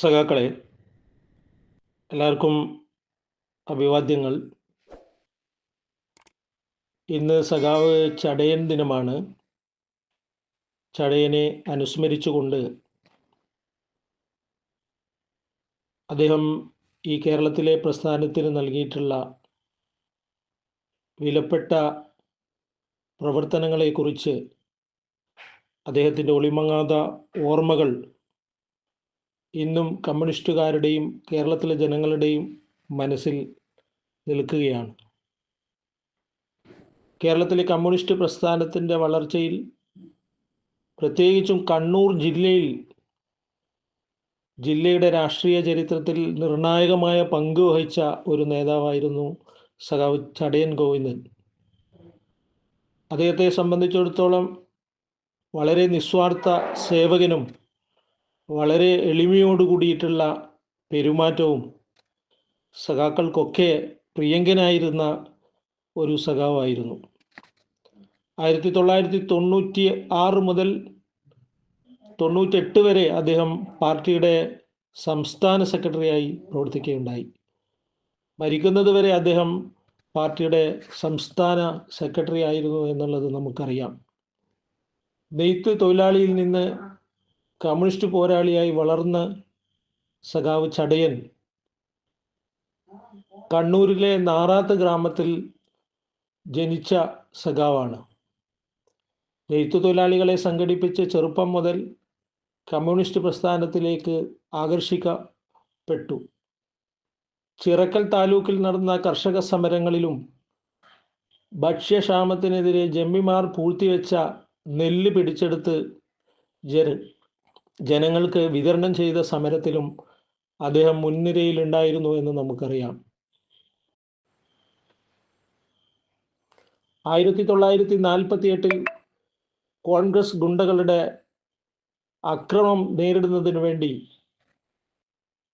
സഖാക്കളെ എല്ലാവർക്കും അഭിവാദ്യങ്ങൾ. ഇന്ന് സഖാവ് ചടയൻ ദിനമാണ്. ചടയനെ അനുസ്മരിച്ചുകൊണ്ട് അദ്ദേഹം ഈ കേരളത്തിലെ പ്രസ്ഥാനത്തിന് നൽകിയിട്ടുള്ള വിലപ്പെട്ട പ്രവർത്തനങ്ങളെക്കുറിച്ച് അദ്ദേഹത്തിന്റെ ഒളിമങ്ങാത ഓർമ്മകൾ ഇന്നും കമ്മ്യൂണിസ്റ്റുകാരുടെയും കേരളത്തിലെ ജനങ്ങളുടെയും മനസ്സിൽ നിൽക്കുകയാണ്. കേരളത്തിലെ കമ്മ്യൂണിസ്റ്റ് പ്രസ്ഥാനത്തിന്റെ വളർച്ചയിൽ പ്രത്യേകിച്ചും കണ്ണൂർ ജില്ലയിൽ ജില്ലയുടെ രാഷ്ട്രീയ ചരിത്രത്തിൽ നിർണായകമായ പങ്ക് വഹിച്ച ഒരു നേതാവായിരുന്നു സഖാവ് ചടയൻ ഗോവിന്ദൻ. അദ്ദേഹത്തെ സംബന്ധിച്ചിടത്തോളം വളരെ നിസ്വാർത്ഥ സേവകനും വളരെ എളിമയോട് കൂടിയിട്ടുള്ള പെരുമാറ്റവും സഖാക്കൾക്കൊക്കെ പ്രിയങ്കനായിരുന്ന ഒരു സഖാവായിരുന്നു. ആയിരത്തി തൊള്ളായിരത്തി തൊണ്ണൂറ്റി ആറ് മുതൽ തൊണ്ണൂറ്റെട്ട് വരെ അദ്ദേഹം പാർട്ടിയുടെ സംസ്ഥാന സെക്രട്ടറിയായി പ്രവർത്തിക്കുകയുണ്ടായി. മരിക്കുന്നത് വരെ അദ്ദേഹം പാർട്ടിയുടെ സംസ്ഥാന സെക്രട്ടറി ആയിരുന്നു എന്നുള്ളത് നമുക്കറിയാം. നെയ്ത്ത് തൊഴിലാളിയിൽ നിന്ന് കമ്മ്യൂണിസ്റ്റ് പോരാളിയായി വളർന്ന സഖാവ് ചടയൻ കണ്ണൂരിലെ നാറാത്ത് ഗ്രാമത്തിൽ ജനിച്ച സഖാവാണ്. നെയ്ത്തു തൊഴിലാളികളെ സംഘടിപ്പിച്ച് ചെറുപ്പം മുതൽ കമ്മ്യൂണിസ്റ്റ് പ്രസ്ഥാനത്തിലേക്ക് ആകർഷിക്കപ്പെട്ടു. ചിറക്കൽ താലൂക്കിൽ നടന്ന കർഷക സമരങ്ങളിലും ഭക്ഷ്യക്ഷാമത്തിനെതിരെ ജമ്മിമാർ പൂഴ്ത്തിവെച്ച നെല്ല് പിടിച്ചെടുത്ത് ജന ജനങ്ങൾക്ക് വിതരണം ചെയ്ത സമരത്തിലും അദ്ദേഹം മുൻനിരയിലുണ്ടായിരുന്നു എന്ന് നമുക്കറിയാം. ആയിരത്തി തൊള്ളായിരത്തി നാൽപ്പത്തി എട്ടിൽ കോൺഗ്രസ് ഗുണ്ടകളുടെ അക്രമം നേരിടുന്നതിന് വേണ്ടി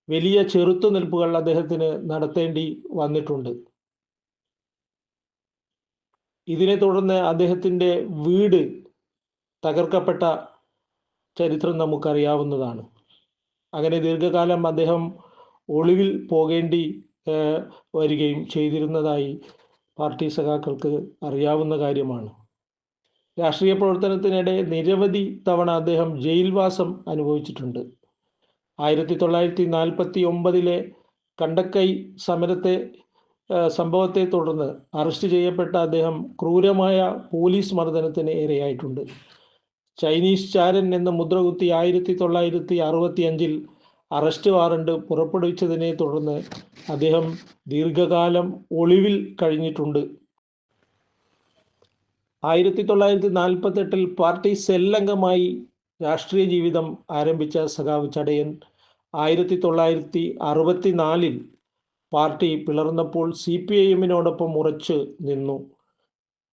വലിയ ചെറുത്തുനിൽപ്പുകൾ അദ്ദേഹത്തിന് നടത്തേണ്ടി വന്നിട്ടുണ്ട്. ഇതിനെ തുടർന്ന് അദ്ദേഹത്തിന്റെ വീട് തകർക്കപ്പെട്ട ചരിത്രം നമുക്കറിയാവുന്നതാണ്. അങ്ങനെ ദീർഘകാലം അദ്ദേഹം ഒളിവിൽ പോകേണ്ടി വരികയും ചെയ്തിരുന്നതായി പാർട്ടി സഖാക്കൾക്ക് അറിയാവുന്ന കാര്യമാണ്. രാഷ്ട്രീയ പ്രവർത്തനത്തിനിടെ നിരവധി തവണ അദ്ദേഹം ജയിൽവാസം അനുഭവിച്ചിട്ടുണ്ട്. ആയിരത്തി തൊള്ളായിരത്തി നാൽപ്പത്തി ഒമ്പതിലെ കണ്ടക്കൈ സമരത്തെ സംഭവത്തെ തുടർന്ന് അറസ്റ്റ് ചെയ്യപ്പെട്ട അദ്ദേഹം ക്രൂരമായ പോലീസ് മർദ്ദനത്തിന് ഇരയായിട്ടുണ്ട്. ചൈനീസ് ചാരൻ എന്ന മുദ്രകുത്തി ആയിരത്തി തൊള്ളായിരത്തി അറുപത്തി അഞ്ചിൽ അറസ്റ്റ് വാറണ്ട് പുറപ്പെടുവിച്ചതിനെ തുടർന്ന് അദ്ദേഹം ദീർഘകാലം ഒളിവിൽ കഴിഞ്ഞിട്ടുണ്ട്. ആയിരത്തി തൊള്ളായിരത്തി നാൽപ്പത്തെട്ടിൽ പാർട്ടി സെല്ലംഗമായി രാഷ്ട്രീയ ജീവിതം ആരംഭിച്ച സഖാവ് ചടയൻ ആയിരത്തി തൊള്ളായിരത്തി അറുപത്തി നാലിൽ പാർട്ടി പിളർന്നപ്പോൾ സി പി ഐ എമ്മിനോടൊപ്പം ഉറച്ചു നിന്നു.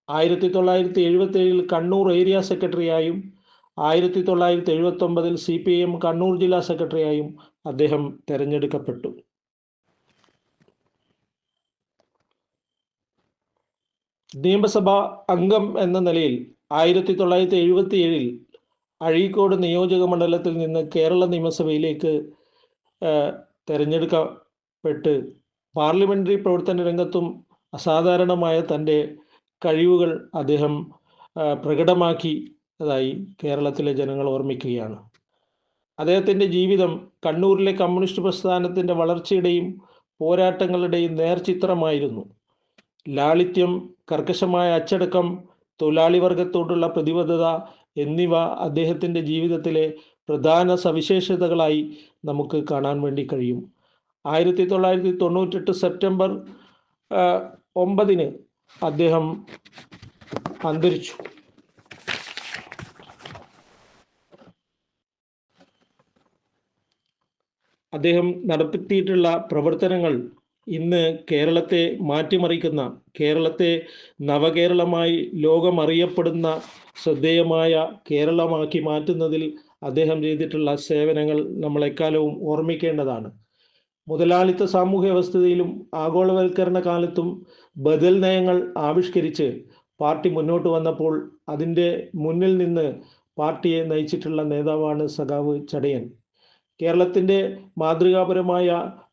ആയിരത്തി തൊള്ളായിരത്തി എഴുപത്തേഴിൽ കണ്ണൂർ ഏരിയ സെക്രട്ടറിയായും ആയിരത്തി തൊള്ളായിരത്തി എഴുപത്തൊമ്പതിൽ C P I M Kannur ജില്ലാ സെക്രട്ടറിയായും അദ്ദേഹം തെരഞ്ഞെടുക്കപ്പെട്ടു. നിയമസഭാ അംഗം എന്ന നിലയിൽ ആയിരത്തി തൊള്ളായിരത്തി എഴുപത്തി ഏഴിൽ അഴീക്കോട് നിയോജക മണ്ഡലത്തിൽ നിന്ന് കേരള നിയമസഭയിലേക്ക് തെരഞ്ഞെടുക്കപ്പെട്ട് പാർലമെന്ററി പ്രവർത്തന രംഗത്തും അസാധാരണമായ തന്റെ കഴിവുകൾ അദ്ദേഹം പ്രകടമാക്കിയതായി കേരളത്തിലെ ജനങ്ങൾ ഓർമ്മിക്കുകയാണ്. അദ്ദേഹത്തിന്റെ ജീവിതം കണ്ണൂരിലെ കമ്മ്യൂണിസ്റ്റ് പ്രസ്ഥാനത്തിന്റെ വളർച്ചയുടെയും പോരാട്ടങ്ങളുടെയും നേർചിത്രമായിരുന്നു. ലാളിത്യം കർക്കശമായ അച്ചടക്കം തൊഴിലാളി വർഗത്തോടുള്ള പ്രതിബദ്ധത എന്നിവ അദ്ദേഹത്തിന്റെ ജീവിതത്തിലെ പ്രധാന സവിശേഷതകളായി നമുക്ക് കാണാൻ വേണ്ടി കഴിയും. ആയിരത്തി തൊള്ളായിരത്തി തൊണ്ണൂറ്റെട്ട് സെപ്റ്റംബർ ഒമ്പതിന് അദ്ദേഹം അന്തരിച്ചു. അദ്ദേഹം നടത്തിയിട്ടുള്ള പ്രവർത്തനങ്ങൾ ഇന്ന് കേരളത്തെ മാറ്റിമറിക്കുന്ന കേരളത്തെ നവകേരളമായി ലോകമറിയപ്പെടുന്ന ശ്രദ്ധേയമായ കേരളമാക്കി മാറ്റുന്നതിൽ അദ്ദേഹം ചെയ്തിട്ടുള്ള സേവനങ്ങൾ നമ്മളെക്കാലവും ഓർമ്മിക്കേണ്ടതാണ്. മുതലാളിത്ത സാമൂഹ്യ വ്യവസ്ഥയിലും ആഗോളവൽക്കരണ കാലത്തും ബദൽ നയങ്ങൾ ആവിഷ്കരിച്ച് പാർട്ടി മുന്നോട്ട് വന്നപ്പോൾ അതിന്റെ മുന്നിൽ നിന്ന് പാർട്ടിയെ നയിച്ചിട്ടുള്ള നേതാവാണ് സഖാവ് ചടയൻ. കേരളത്തിന്റെ മാതൃകാപരമായ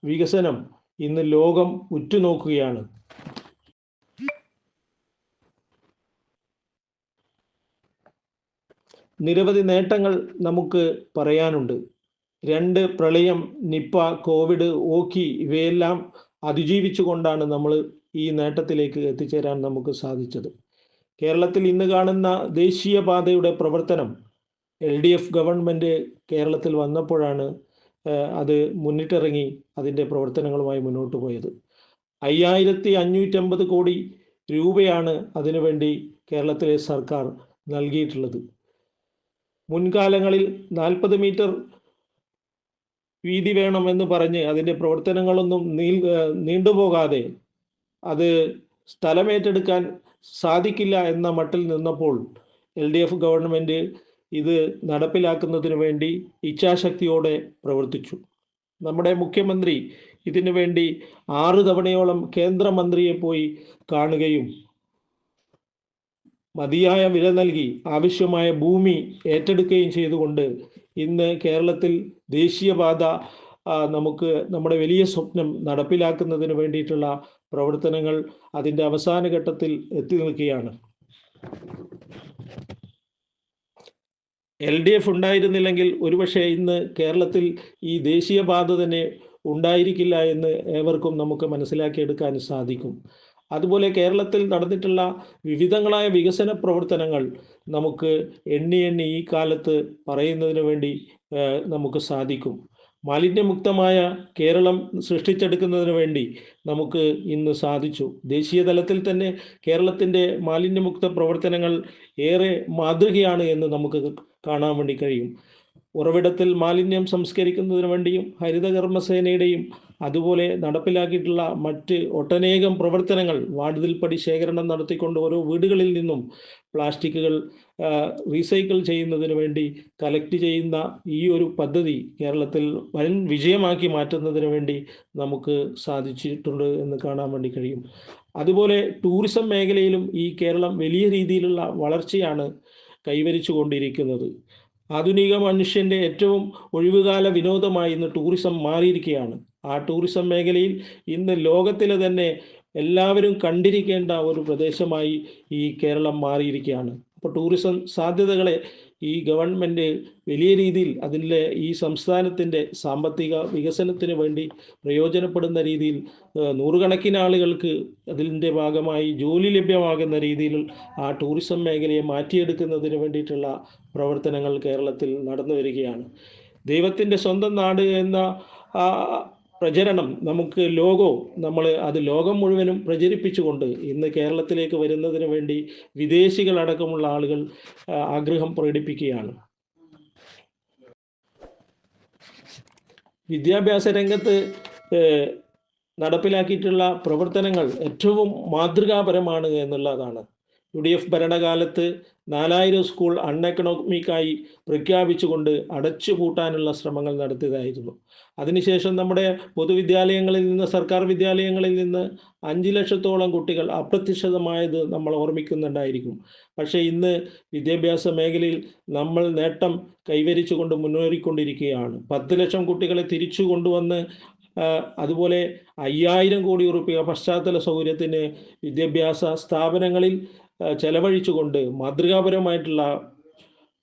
വികസനം ഇന്ന് ലോകം ഉറ്റുനോക്കുകയാണ്. നിരവധി നേട്ടങ്ങൾ നമുക്ക് പറയാനുണ്ട്. രണ്ട് പ്രളയം നിപ്പ കോവിഡ് ഓക്കി ഇവയെല്ലാം അതിജീവിച്ചുകൊണ്ടാണ് നമ്മൾ ഈ നേട്ടത്തിലേക്ക് എത്തിച്ചേരാൻ നമുക്ക് സാധിച്ചത്. കേരളത്തിൽ ഇന്ന് കാണുന്ന ദേശീയപാതയുടെ പ്രവർത്തനം എൽ ഡി എഫ് ഗവൺമെന്റ് കേരളത്തിൽ വന്നപ്പോഴാണ് അത് മുന്നിട്ടിറങ്ങി അതിന്റെ പ്രവർത്തനങ്ങളുമായി മുന്നോട്ട് പോയത്. അയ്യായിരത്തി അഞ്ഞൂറ്റമ്പത് കോടി രൂപയാണ് അതിനുവേണ്ടി കേരളത്തിലെ സർക്കാർ നൽകിയിട്ടുള്ളത്. മുൻകാലങ്ങളിൽ നാൽപ്പത് മീറ്റർ വീതി വേണമെന്ന് പറഞ്ഞ് അതിന്റെ പ്രവർത്തനങ്ങളൊന്നും നീ നീണ്ടുപോകാതെ അത് സ്ഥലമേറ്റെടുക്കാൻ സാധിക്കില്ല എന്ന മട്ടിൽ നിന്നപ്പോൾ എൽ ഡി എഫ് ഗവൺമെന്റ് ഇത് നടപ്പിലാക്കുന്നതിന് വേണ്ടി ഇച്ഛാശക്തിയോടെ പ്രവർത്തിച്ചു. നമ്മുടെ മുഖ്യമന്ത്രി ഇതിനു വേണ്ടി ആറ് തവണയോളം കേന്ദ്രമന്ത്രിയെ പോയി കാണുകയും മതിയായ വില നൽകി ആവശ്യമായ ഭൂമി ഏറ്റെടുക്കുകയും ചെയ്തുകൊണ്ട് ഇന്ന് കേരളത്തിൽ ദേശീയപാത നമുക്ക് നമ്മുടെ വലിയ സ്വപ്നം നടപ്പിലാക്കുന്നതിന് വേണ്ടിയിട്ടുള്ള പ്രവർത്തനങ്ങൾ അതിന്റെ അവസാന ഘട്ടത്തിൽ എത്തി നിൽക്കുകയാണ്. എൽ ഡി എഫ് ഉണ്ടായിരുന്നില്ലെങ്കിൽ ഒരുപക്ഷെ ഇന്ന് കേരളത്തിൽ ഈ ദേശീയപാത തന്നെ ഉണ്ടായിരിക്കില്ല എന്ന് ഏവർക്കും നമുക്ക് മനസ്സിലാക്കിയെടുക്കാൻ സാധിക്കും. അതുപോലെ കേരളത്തിൽ നടന്നിട്ടുള്ള വിവിധങ്ങളായ വികസന പ്രവർത്തനങ്ങൾ നമുക്ക് എണ്ണി എണ്ണി ഈ കാലത്ത് പറയുന്നതിന് വേണ്ടി നമുക്ക് സാധിക്കും. മാലിന്യമുക്തമായ കേരളം സൃഷ്ടിച്ചെടുക്കുന്നതിന് വേണ്ടി നമുക്ക് ഇന്ന് സാധിച്ചു. ദേശീയ തലത്തിൽ തന്നെ കേരളത്തിന്റെ മാലിന്യമുക്ത പ്രവർത്തനങ്ങൾ ഏറെ മാതൃകയാണ് എന്ന് നമുക്ക് കാണാൻ വേണ്ടി കഴിയും. ഉറവിടത്തിൽ മാലിന്യം സംസ്കരിക്കുന്നതിന് വേണ്ടിയും ഹരിതകർമ്മസേനയുടെയും അതുപോലെ നടപ്പിലാക്കിയിട്ടുള്ള മറ്റ് ഒട്ടനേകം പ്രവർത്തനങ്ങൾ വാർഡിൽപ്പടി ശേഖരണം നടത്തിക്കൊണ്ട് ഓരോ വീടുകളിൽ നിന്നും പ്ലാസ്റ്റിക്കുകൾ റീസൈക്കിൾ ചെയ്യുന്നതിന് വേണ്ടി കലക്ട് ചെയ്യുന്ന ഈ ഒരു പദ്ധതി കേരളത്തിൽ വൻ വിജയമാക്കി മാറ്റുന്നതിന് വേണ്ടി നമുക്ക് സാധിച്ചിട്ടുണ്ട് എന്ന് കാണാൻ വേണ്ടി കഴിയും. അതുപോലെ ടൂറിസം മേഖലയിലും ഈ കേരളം വലിയ രീതിയിലുള്ള വളർച്ചയാണ് കൈവരിച്ചു കൊണ്ടിരിക്കുന്നത് ആധുനിക മനുഷ്യന്റെ ഏറ്റവും ഒഴിവുകാല വിനോദമായി ഇന്ന് ടൂറിസം മാറിയിരിക്കുകയാണ്. ആ ടൂറിസം മേഖലയിൽ ഇന്ന് ലോകത്തിലെ തന്നെ എല്ലാവരും കണ്ടിരിക്കേണ്ട ഒരു പ്രദേശമായി ഈ കേരളം മാറിയിരിക്കുകയാണ്. അപ്പോൾ ടൂറിസം സാധ്യതകളെ ഈ ഗവൺമെന്റ് വലിയ രീതിയിൽ അതിന്റെ ഈ സംസ്ഥാനത്തിന്റെ സാമ്പത്തിക വികസനത്തിന് വേണ്ടി പ്രയോജനപ്പെടുന്ന രീതിയിൽ നൂറുകണക്കിന് ആളുകൾക്ക് അതിന്റെ ഭാഗമായി ജോലി ലഭ്യമാകുന്ന രീതിയിൽ ആ ടൂറിസം മേഖലയെ മാറ്റിയെടുക്കുന്നതിന് വേണ്ടിയിട്ടുള്ള പ്രവർത്തനങ്ങൾ കേരളത്തിൽ നടന്നു വരികയാണ്. ദൈവത്തിന്റെ സ്വന്തം നാട് എന്ന പ്രചരണം നമുക്ക് ലോകവും നമ്മൾ അത് ലോകം മുഴുവനും പ്രചരിപ്പിച്ചുകൊണ്ട് ഇന്ന് കേരളത്തിലേക്ക് വരുന്നതിന് വേണ്ടി വിദേശികളടക്കമുള്ള ആളുകൾ ആഗ്രഹം പ്രകടിപ്പിക്കുകയാണ്. വിദ്യാഭ്യാസ രംഗത്ത് നടപ്പിലാക്കിയിട്ടുള്ള പ്രവർത്തനങ്ങൾ ഏറ്റവും മാതൃകാപരമാണ് എന്നുള്ളതാണ്. യു ഡി എഫ് ഭരണകാലത്ത് നാലായിരം സ്കൂൾ അൺഎക്കണോമിക്കായി പ്രഖ്യാപിച്ചുകൊണ്ട് അടച്ചുപൂട്ടാനുള്ള ശ്രമങ്ങൾ നടത്തിയതായിരുന്നു. അതിനുശേഷം നമ്മുടെ പൊതുവിദ്യാലയങ്ങളിൽ നിന്ന് സർക്കാർ വിദ്യാലയങ്ങളിൽ നിന്ന് അഞ്ച് ലക്ഷത്തോളം കുട്ടികൾ അപ്രത്യക്ഷിതമായത് നമ്മൾ ഓർമ്മിക്കുന്നുണ്ടായിരിക്കും. പക്ഷേ ഇന്ന് വിദ്യാഭ്യാസ മേഖലയിൽ നമ്മൾ നേട്ടം കൈവരിച്ചുകൊണ്ട് മുന്നേറിക്കൊണ്ടിരിക്കുകയാണ്. പത്ത് ലക്ഷം കുട്ടികളെ തിരിച്ചു കൊണ്ടുവന്ന് അതുപോലെ അയ്യായിരം കോടി ഉറുപ്പിക പശ്ചാത്തല സൗകര്യത്തിന് വിദ്യാഭ്യാസ സ്ഥാപനങ്ങളിൽ ചെലവഴിച്ചുകൊണ്ട് മാതൃകാപരമായിട്ടുള്ള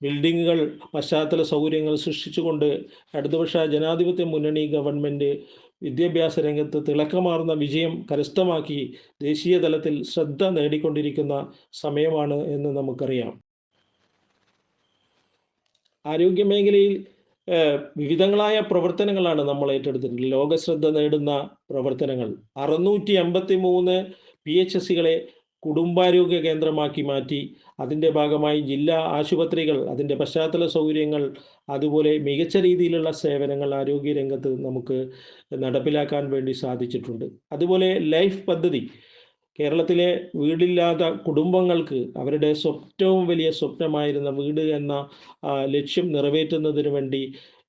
ബിൽഡിങ്ങുകൾ പശ്ചാത്തല സൗകര്യങ്ങൾ സൃഷ്ടിച്ചുകൊണ്ട് ഇടതുപക്ഷ ജനാധിപത്യ മുന്നണി ഗവൺമെന്റ് വിദ്യാഭ്യാസ രംഗത്ത് തിളക്കമാർന്ന വിജയം കരസ്ഥമാക്കി ദേശീയ തലത്തിൽ ശ്രദ്ധ നേടിക്കൊണ്ടിരിക്കുന്ന സമയമാണ് എന്ന് നമുക്കറിയാം. ആരോഗ്യ മേഖലയിൽ വിവിധങ്ങളായ പ്രവർത്തനങ്ങളാണ് നമ്മൾ ഏറ്റെടുത്തിട്ടുള്ളത്. ലോകശ്രദ്ധ നേടുന്ന പ്രവർത്തനങ്ങൾ. അറുന്നൂറ്റി അമ്പത്തി മൂന്ന് പി എച്ച് എസ് സികളെ കുടുംബാരോഗ്യ കേന്ദ്രമാക്കി മാറ്റി. അതിന്റെ ഭാഗമായി ജില്ലാ ആശുപത്രികൾ അതിന്റെ പശ്ചാത്തല സൗകര്യങ്ങൾ അതുപോലെ മികച്ച രീതിയിലുള്ള സേവനങ്ങൾ ആരോഗ്യ രംഗത്ത് നമുക്ക് നടപ്പിലാക്കാൻ വേണ്ടി സാധിച്ചിട്ടുണ്ട്. അതുപോലെ ലൈഫ് പദ്ധതി കേരളത്തിലെ വീടില്ലാത്ത കുടുംബങ്ങൾക്ക് അവരുടെ സ്വപ്നവും വലിയ സ്വപ്നമായിരുന്ന വീട് എന്ന ലക്ഷ്യം നിറവേറ്റുന്നതിന് വേണ്ടി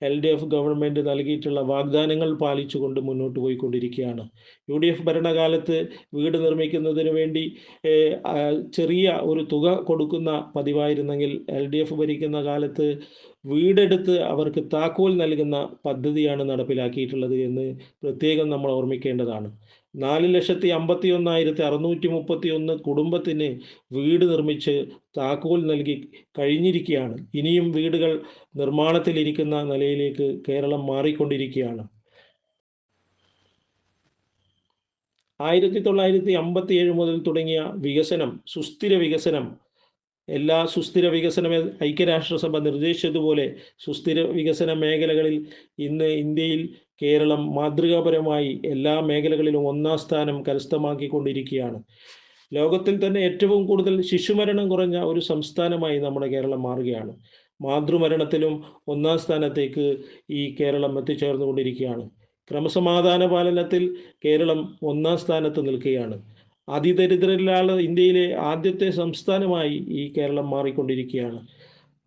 എൽ ഡി എഫ് ഗവൺമെന്റ് നൽകിയിട്ടുള്ള വാഗ്ദാനങ്ങൾ പാലിച്ചുകൊണ്ട് മുന്നോട്ട് പോയിക്കൊണ്ടിരിക്കുകയാണ്. യു ഡി എഫ് ഭരണകാലത്ത് വീട് നിർമ്മിക്കുന്നതിന് വേണ്ടി ചെറിയ ഒരു തുക കൊടുക്കുന്ന പതിവായിരുന്നെങ്കിൽ എൽ ഡി എഫ് ഭരിക്കുന്ന കാലത്ത് വീടെടുത്ത് അവർക്ക് താക്കോൽ നൽകുന്ന പദ്ധതിയാണ് നടപ്പിലാക്കിയിട്ടുള്ളത് എന്ന് പ്രത്യേകം നമ്മൾ ഓർമ്മിക്കേണ്ടതാണ്. നാല് ലക്ഷത്തി അമ്പത്തി ഒന്നായിരത്തി അറുന്നൂറ്റി മുപ്പത്തി ഒന്ന് കുടുംബത്തിന് വീട് നിർമ്മിച്ച് താക്കോൽ നൽകി കഴിഞ്ഞിരിക്കുകയാണ്. ഇനിയും വീടുകൾ നിർമ്മാണത്തിലിരിക്കുന്ന നിലയിലേക്ക് കേരളം മാറിക്കൊണ്ടിരിക്കുകയാണ്. ആയിരത്തി തൊള്ളായിരത്തി അമ്പത്തി ഏഴ് മുതൽ തുടങ്ങിയ വികസനം സുസ്ഥിര വികസനം എല്ലാ സുസ്ഥിര വികസന ഐക്യരാഷ്ട്രസഭ നിർദ്ദേശിച്ചതുപോലെ സുസ്ഥിര വികസന മേഖലകളിൽ ഇന്ന് ഇന്ത്യയിൽ കേരളം മാതൃകാപരമായി എല്ലാ മേഖലകളിലും ഒന്നാം സ്ഥാനം കരസ്ഥമാക്കിക്കൊണ്ടിരിക്കുകയാണ്. ലോകത്തിൽ തന്നെ ഏറ്റവും കൂടുതൽ ശിശുമരണം കുറഞ്ഞ ഒരു സംസ്ഥാനമായി നമ്മുടെ കേരളം മാറുകയാണ്. മാതൃമരണത്തിലും ഒന്നാം സ്ഥാനത്തേക്ക് ഈ കേരളം എത്തിച്ചേർന്നുകൊണ്ടിരിക്കുകയാണ്. ക്രമസമാധാന പാലനത്തിൽ കേരളം ഒന്നാം സ്ഥാനത്ത് നിൽക്കുകയാണ്. അതിദരിദ്രരിലാണ് ഇന്ത്യയിലെ ആദ്യത്തെ സംസ്ഥാനമായി ഈ കേരളം മാറിക്കൊണ്ടിരിക്കുകയാണ്.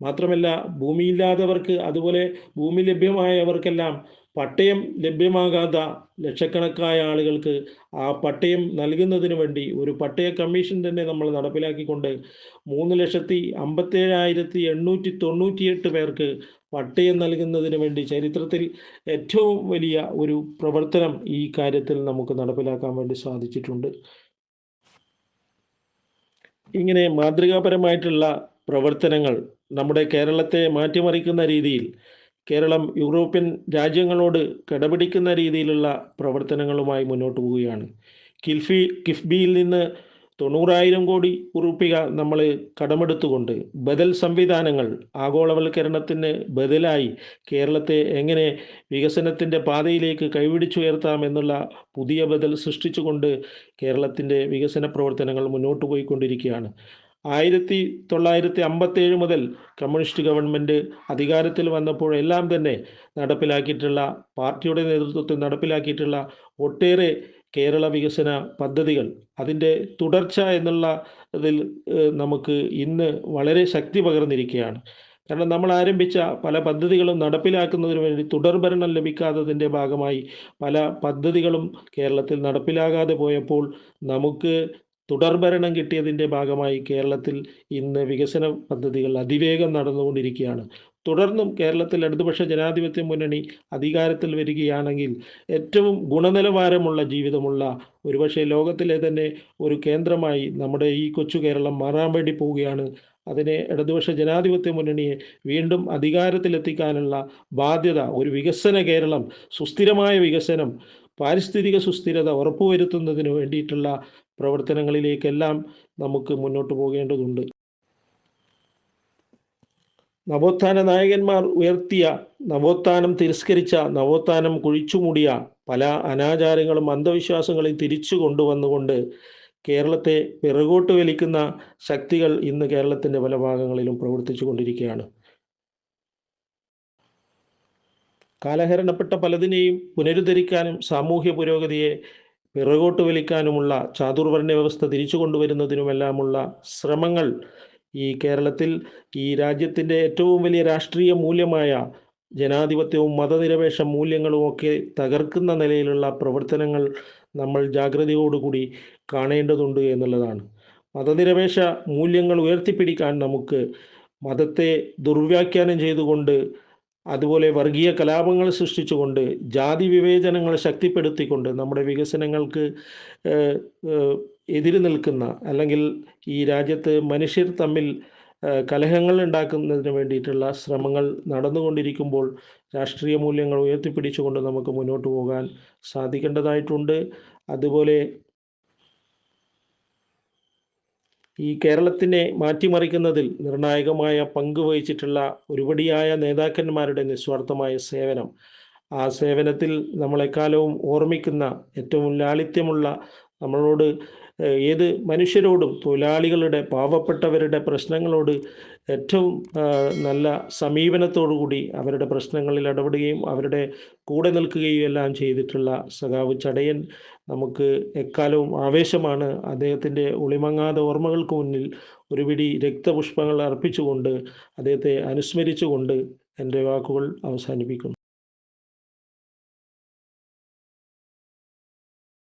മാത്രമല്ല ഭൂമിയില്ലാത്തവർക്ക് അതുപോലെ ഭൂമി ലഭ്യമായവർക്കെല്ലാം പട്ടയം ലഭ്യമാകാത്ത ലക്ഷക്കണക്കായ ആളുകൾക്ക് ആ പട്ടയം നൽകുന്നതിന് വേണ്ടി ഒരു പട്ടയ കമ്മീഷൻ തന്നെ നമ്മൾ നടപ്പിലാക്കിക്കൊണ്ട് മൂന്ന് ലക്ഷത്തി അമ്പത്തേഴായിരത്തി എണ്ണൂറ്റി തൊണ്ണൂറ്റിയെട്ട് പേർക്ക് പട്ടയം നൽകുന്നതിന് വേണ്ടി ചരിത്രത്തിൽ ഏറ്റവും വലിയ ഒരു പ്രവർത്തനം ഈ കാര്യത്തിൽ നമുക്ക് നടപ്പിലാക്കാൻ വേണ്ടി സാധിച്ചിട്ടുണ്ട്. ഇങ്ങനെ മാതൃകാപരമായിട്ടുള്ള പ്രവർത്തനങ്ങൾ നമ്മുടെ കേരളത്തെ മാറ്റിമറിക്കുന്ന രീതിയിൽ കേരളം യൂറോപ്യൻ രാജ്യങ്ങളോട് കിടപിടിക്കുന്ന രീതിയിലുള്ള പ്രവർത്തനങ്ങളുമായി മുന്നോട്ട് പോവുകയാണ്. കിൽഫി കിഫ്ബിയിൽ നിന്ന് തൊണ്ണൂറായിരം കോടി ഉറുപ്പിക നമ്മൾ കടമെടുത്തുകൊണ്ട് ബദൽ സംവിധാനങ്ങൾ ആഗോളവൽക്കരണത്തിന് ബദലായി കേരളത്തെ എങ്ങനെ വികസനത്തിന്റെ പാതയിലേക്ക് കൈപിടിച്ചുയർത്താം എന്നുള്ള പുതിയ ബദൽ സൃഷ്ടിച്ചുകൊണ്ട് കേരളത്തിന്റെ വികസന പ്രവർത്തനങ്ങൾ മുന്നോട്ട് പോയിക്കൊണ്ടിരിക്കുകയാണ്. ആയിരത്തി തൊള്ളായിരത്തി അമ്പത്തേഴ് മുതൽ കമ്മ്യൂണിസ്റ്റ് ഗവൺമെന്റ് അധികാരത്തിൽ വന്നപ്പോഴെല്ലാം തന്നെ നടപ്പിലാക്കിയിട്ടുള്ള പാർട്ടിയുടെ നേതൃത്വത്തിൽ നടപ്പിലാക്കിയിട്ടുള്ള ഒട്ടേറെ കേരള വികസന പദ്ധതികൾ. അതിന്റെ തുടർച്ച എന്നുള്ള ഇതിൽ നമുക്ക് ഇന്ന് വളരെ ശക്തി പകർന്നിരിക്കുകയാണ്. കാരണം നമ്മൾ ആരംഭിച്ച പല പദ്ധതികളും നടപ്പിലാക്കുന്നതിന് വേണ്ടി തുടർഭരണം ലഭിക്കാത്തതിന്റെ ഭാഗമായി പല പദ്ധതികളും കേരളത്തിൽ നടപ്പിലാകാതെ പോയപ്പോൾ നമുക്ക് തുടർഭരണം കിട്ടിയതിന്റെ ഭാഗമായി കേരളത്തിൽ ഇന്ന് വികസന പദ്ധതികൾ അതിവേഗം നടന്നുകൊണ്ടിരിക്കുകയാണ്. തുടർന്നും കേരളത്തിൽ ഇടതുപക്ഷ ജനാധിപത്യ മുന്നണി അധികാരത്തിൽ വരികയാണെങ്കിൽ ഏറ്റവും ഗുണനിലവാരമുള്ള ജീവിതമുള്ള ഒരുപക്ഷെ ലോകത്തിലെ തന്നെ ഒരു കേന്ദ്രമായി നമ്മുടെ ഈ കൊച്ചു കേരളം മാറാൻ വേണ്ടി പോവുകയാണ്. അതിനെ ഇടതുപക്ഷ ജനാധിപത്യ മുന്നണിയെ വീണ്ടും അധികാരത്തിലെത്തിക്കാനുള്ള ബാധ്യത ഒരു വികസന കേരളം സുസ്ഥിരമായ വികസനം പാരിസ്ഥിതിക സുസ്ഥിരത ഉറപ്പുവരുത്തുന്നതിന് വേണ്ടിയിട്ടുള്ള പ്രവർത്തനങ്ങളിലേക്കെല്ലാം നമുക്ക് മുന്നോട്ട് പോകേണ്ടതുണ്ട്. നവോത്ഥാന നായകന്മാർ ഉയർത്തിയ നവോത്ഥാനം തിരസ്കരിച്ച നവോത്ഥാനം കുഴിച്ചുമൂടിയ പല അനാചാരങ്ങളും അന്ധവിശ്വാസങ്ങളും തിരിച്ചു കൊണ്ടുവന്നുകൊണ്ട് കേരളത്തെ പിറകോട്ട് വലിക്കുന്ന ശക്തികൾ ഇന്ന് കേരളത്തിന്റെ പല ഭാഗങ്ങളിലും പ്രവർത്തിച്ചു കൊണ്ടിരിക്കുകയാണ്. കാലഹരണപ്പെട്ട പലതിനെയും പുനരുദ്ധരിക്കാനും സാമൂഹ്യ പുരോഗതിയെ പിറകോട്ട് വലിക്കാനുമുള്ള ചാതുർവർണ വ്യവസ്ഥ തിരിച്ചു കൊണ്ടുവരുന്നതിനുമെല്ലാമുള്ള ശ്രമങ്ങൾ ഈ കേരളത്തിൽ ഈ രാജ്യത്തിന്റെ ഏറ്റവും വലിയ രാഷ്ട്രീയ മൂല്യമായ ജനാധിപത്യവും മതനിരപേക്ഷ മൂല്യങ്ങളും ഒക്കെ തകർക്കുന്ന നിലയിലുള്ള പ്രവർത്തനങ്ങൾ നമ്മൾ ജാഗ്രതയോടുകൂടി കാണേണ്ടതുണ്ട് എന്നുള്ളതാണ്. മതനിരപേക്ഷ മൂല്യങ്ങൾ ഉയർത്തിപ്പിടിക്കാൻ നമുക്ക് മതത്തെ ദുർവ്യാഖ്യാനം ചെയ്തുകൊണ്ട് അതുപോലെ വർഗീയ കലാപങ്ങൾ സൃഷ്ടിച്ചുകൊണ്ട് ജാതി വിവേചനങ്ങൾ ശക്തിപ്പെടുത്തിക്കൊണ്ട് നമ്മുടെ വികസനങ്ങൾക്ക് എതിര് നിൽക്കുന്ന അല്ലെങ്കിൽ ഈ രാജ്യത്ത് മനുഷ്യർ തമ്മിൽ കലഹങ്ങൾ ഉണ്ടാക്കുന്നതിന് വേണ്ടിയിട്ടുള്ള ശ്രമങ്ങൾ നടന്നുകൊണ്ടിരിക്കുമ്പോൾ രാഷ്ട്രീയ മൂല്യങ്ങൾ ഉയർത്തിപ്പിടിച്ചുകൊണ്ട് നമുക്ക് മുന്നോട്ട് പോകാൻ സാധിക്കേണ്ടതായിട്ടുണ്ട്. അതുപോലെ ഈ കേരളത്തിനെ മാറ്റിമറിക്കുന്നതിൽ നിർണായകമായ പങ്ക് വഹിച്ചിട്ടുള്ള ഒരുപടിയായ നേതാക്കന്മാരുടെ നിസ്വാർത്ഥമായ സേവനം. ആ സേവനത്തിൽ നമ്മളെക്കാലവും ഓർമ്മിക്കുന്ന ഏറ്റവും ലാളിത്യമുള്ള നമ്മളോട് ഏത് മനുഷ്യരോടും തൊഴിലാളികളുടെ പാവപ്പെട്ടവരുടെ പ്രശ്നങ്ങളോട് ഏറ്റവും നല്ല സമീപനത്തോടു കൂടി അവരുടെ പ്രശ്നങ്ങളിൽ ഇടപെടുകയും അവരുടെ കൂടെ നിൽക്കുകയും എല്ലാം ചെയ്തിട്ടുള്ള സഖാവ് ചടയൻ നമുക്ക് എക്കാലവും ആവേശമാണ്. അദ്ദേഹത്തിന്റെ ഒളിമങ്ങാതെ ഓർമ്മകൾക്ക് മുന്നിൽ ഒരു പിടി രക്തപുഷ്പങ്ങൾ അർപ്പിച്ചുകൊണ്ട് അദ്ദേഹത്തെ അനുസ്മരിച്ചുകൊണ്ട് എന്റെ വാക്കുകൾ അവസാനിപ്പിക്കുന്നു.